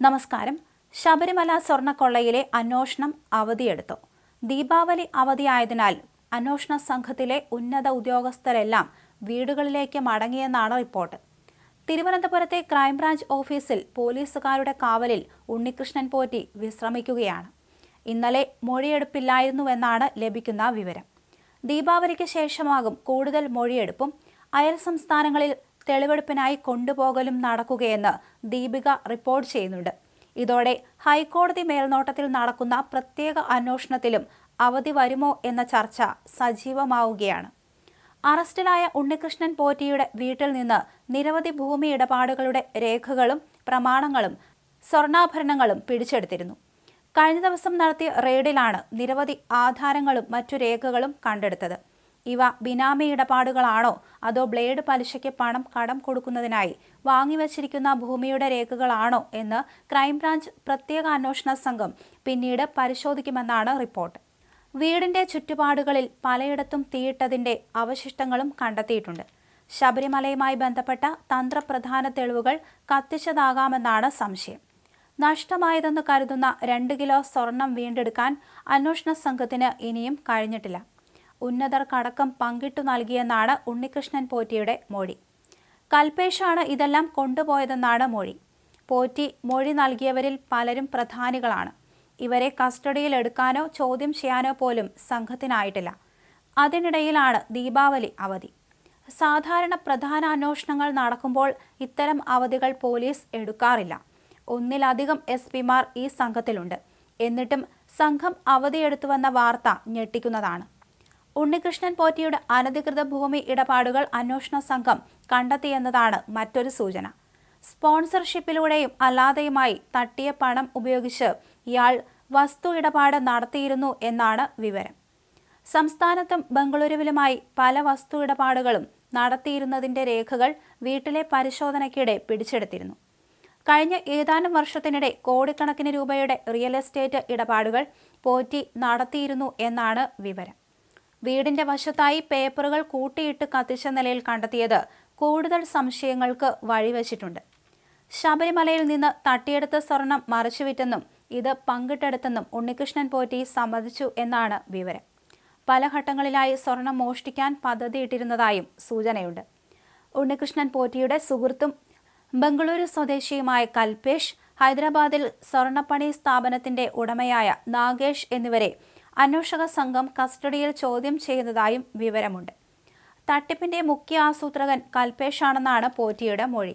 നമസ്കാരം. ശബരിമല സ്വർണക്കൊള്ളയിലെ അന്വേഷണം അവധിയെടുത്തു. ദീപാവലി അവധിയായതിനാൽ അന്വേഷണ സംഘത്തിലെ ഉന്നത ഉദ്യോഗസ്ഥരെല്ലാം വീടുകളിലേക്ക് മടങ്ങിയെന്നാണ് റിപ്പോർട്ട്. തിരുവനന്തപുരത്തെ ക്രൈംബ്രാഞ്ച് ഓഫീസിൽ പോലീസുകാരുടെ കാവലിൽ ഉണ്ണികൃഷ്ണൻ പോറ്റി വിശ്രമിക്കുകയാണ്. ഇന്നലെ മൊഴിയെടുപ്പില്ലായിരുന്നുവെന്നാണ് ലഭിക്കുന്ന വിവരം. ദീപാവലിക്ക് ശേഷമാകും കൂടുതൽ മൊഴിയെടുപ്പും. അയൽ സംസ്ഥാനങ്ങളിൽ തെളിവെടുപ്പിനായി കൊണ്ടുപോകലും നടക്കുകയെന്ന് ദീപിക റിപ്പോർട്ട് ചെയ്യുന്നുണ്ട്. ഇതോടെ ഹൈക്കോടതി മേൽനോട്ടത്തിൽ നടക്കുന്ന പ്രത്യേക അന്വേഷണത്തിലും അവധി വരുമോ എന്ന ചർച്ച സജീവമാവുകയാണ്. അറസ്റ്റിലായ ഉണ്ണികൃഷ്ണൻ പോറ്റിയുടെ വീട്ടിൽ നിന്ന് നിരവധി ഭൂമി ഇടപാടുകളുടെ രേഖകളും പ്രമാണങ്ങളും സ്വർണാഭരണങ്ങളും പിടിച്ചെടുത്തിരുന്നു. കഴിഞ്ഞ ദിവസം നടത്തിയ റെയ്ഡിലാണ് നിരവധി ആധാരങ്ങളും മറ്റു രേഖകളും കണ്ടെടുത്തത്. ഇവ ബിനാമി ഇടപാടുകളാണോ? അതോ ബ്ലേഡ് പലിശയ്ക്ക് പണം കടം കൊടുക്കുന്നതിനായി വാങ്ങിവച്ചിരിക്കുന്ന ഭൂമിയുടെ രേഖകളാണോ? എന്ന് ക്രൈംബ്രാഞ്ച് പ്രത്യേക അന്വേഷണ സംഘം പിന്നീട് പരിശോധിക്കുമെന്നാണ് റിപ്പോർട്ട്. വീടിന്റെ ചുറ്റുപാടുകളിൽ പലയിടത്തും തീയിട്ടതിന്റെ അവശിഷ്ടങ്ങളും കണ്ടെത്തിയിട്ടുണ്ട്. ശബരിമലയുമായി ബന്ധപ്പെട്ട തന്ത്രപ്രധാന തെളിവുകൾ കത്തിച്ചതാകാമെന്നാണ് സംശയം. നഷ്ടമായതെന്ന് കരുതുന്ന രണ്ട് കിലോ സ്വർണം വീണ്ടെടുക്കാൻ അന്വേഷണ സംഘത്തിന് ഇനിയും കഴിഞ്ഞിട്ടില്ല. ഉന്നതർക്കടക്കം പങ്കിട്ടു നൽകിയെന്നാണ് ഉണ്ണികൃഷ്ണൻ പോറ്റിയുടെ മൊഴി. കൽപേഷാണ് ഇതെല്ലാം കൊണ്ടുപോയതെന്നാണ് മൊഴി. പോറ്റി മൊഴി നൽകിയവരിൽ പലരും പ്രധാനികളാണ്. ഇവരെ കസ്റ്റഡിയിൽ എടുക്കാനോ ചോദ്യം ചെയ്യാനോ പോലും സംഘത്തിനായിട്ടില്ല. അതിനിടയിലാണ് ദീപാവലി അവധി. സാധാരണ പ്രധാന അന്വേഷണങ്ങൾ നടക്കുമ്പോൾ ഇത്തരം അവധികൾ പോലീസ് എടുക്കാറില്ല. ഒന്നിലധികം എസ് പിമാർ ഈ സംഘത്തിലുണ്ട്. എന്നിട്ടും സംഘം അവധിയെടുത്തുവെന്ന വാർത്ത ഞെട്ടിക്കുന്നതാണ്. ഉണ്ണികൃഷ്ണൻ പോറ്റിയുടെ അനധികൃത ഭൂമി ഇടപാടുകൾ അന്വേഷണ സംഘം കണ്ടെത്തിയെന്നതാണ് മറ്റൊരു സൂചന. സ്പോൺസർഷിപ്പിലൂടെയും അല്ലാതെയുമായി തട്ടിയ പണം ഉപയോഗിച്ച് ഇയാൾ വസ്തു ഇടപാട് നടത്തിയിരുന്നു എന്നാണ് വിവരം. സംസ്ഥാനത്തും ബംഗളൂരുവിലുമായി പല വസ്തു ഇടപാടുകളും നടത്തിയിരുന്നതിന്റെ രേഖകൾ വീട്ടിലെ പരിശോധനയ്ക്കിടെ പിടിച്ചെടുത്തിരുന്നു. കഴിഞ്ഞ ഏതാനും വർഷത്തിനിടെ കോടിക്കണക്കിന് രൂപയുടെ റിയൽ എസ്റ്റേറ്റ് ഇടപാടുകൾ പോറ്റി നടത്തിയിരുന്നു എന്നാണ് വിവരം. വീടിന്റെ വശത്തായി പേപ്പറുകൾ കൂട്ടിയിട്ട് കത്തിച്ച നിലയിൽ കണ്ടെത്തിയത് കൂടുതൽ സംശയങ്ങൾക്ക് വഴിവെച്ചിട്ടുണ്ട്. ശബരിമലയിൽ നിന്ന് തട്ടിയെടുത്ത സ്വർണം മറച്ചുവിറ്റെന്നും ഇത് പങ്കിട്ടെടുത്തെന്നും ഉണ്ണികൃഷ്ണൻ പോറ്റി സമ്മതിച്ചു എന്നാണ് വിവരം. പല ഘട്ടങ്ങളിലായി സ്വർണം മോഷ്ടിക്കാൻ പദ്ധതിയിട്ടിരുന്നതായും സൂചനയുണ്ട്. ഉണ്ണികൃഷ്ണൻ പോറ്റിയുടെ സുഹൃത്തും ബംഗളൂരു സ്വദേശിയുമായ കൽപേഷ് ഹൈദരാബാദിൽ സ്വർണപ്പണി സ്ഥാപനത്തിന്റെ ഉടമയായ നാഗേഷ് എന്നിവരെ അന്വേഷക സംഘം കസ്റ്റഡിയിൽ ചോദ്യം ചെയ്യുന്നതായും വിവരമുണ്ട്. തട്ടിപ്പിന്റെ മുഖ്യ ആസൂത്രകൻ കൽപേഷാണെന്നാണ് പോറ്റിയുടെ മൊഴി.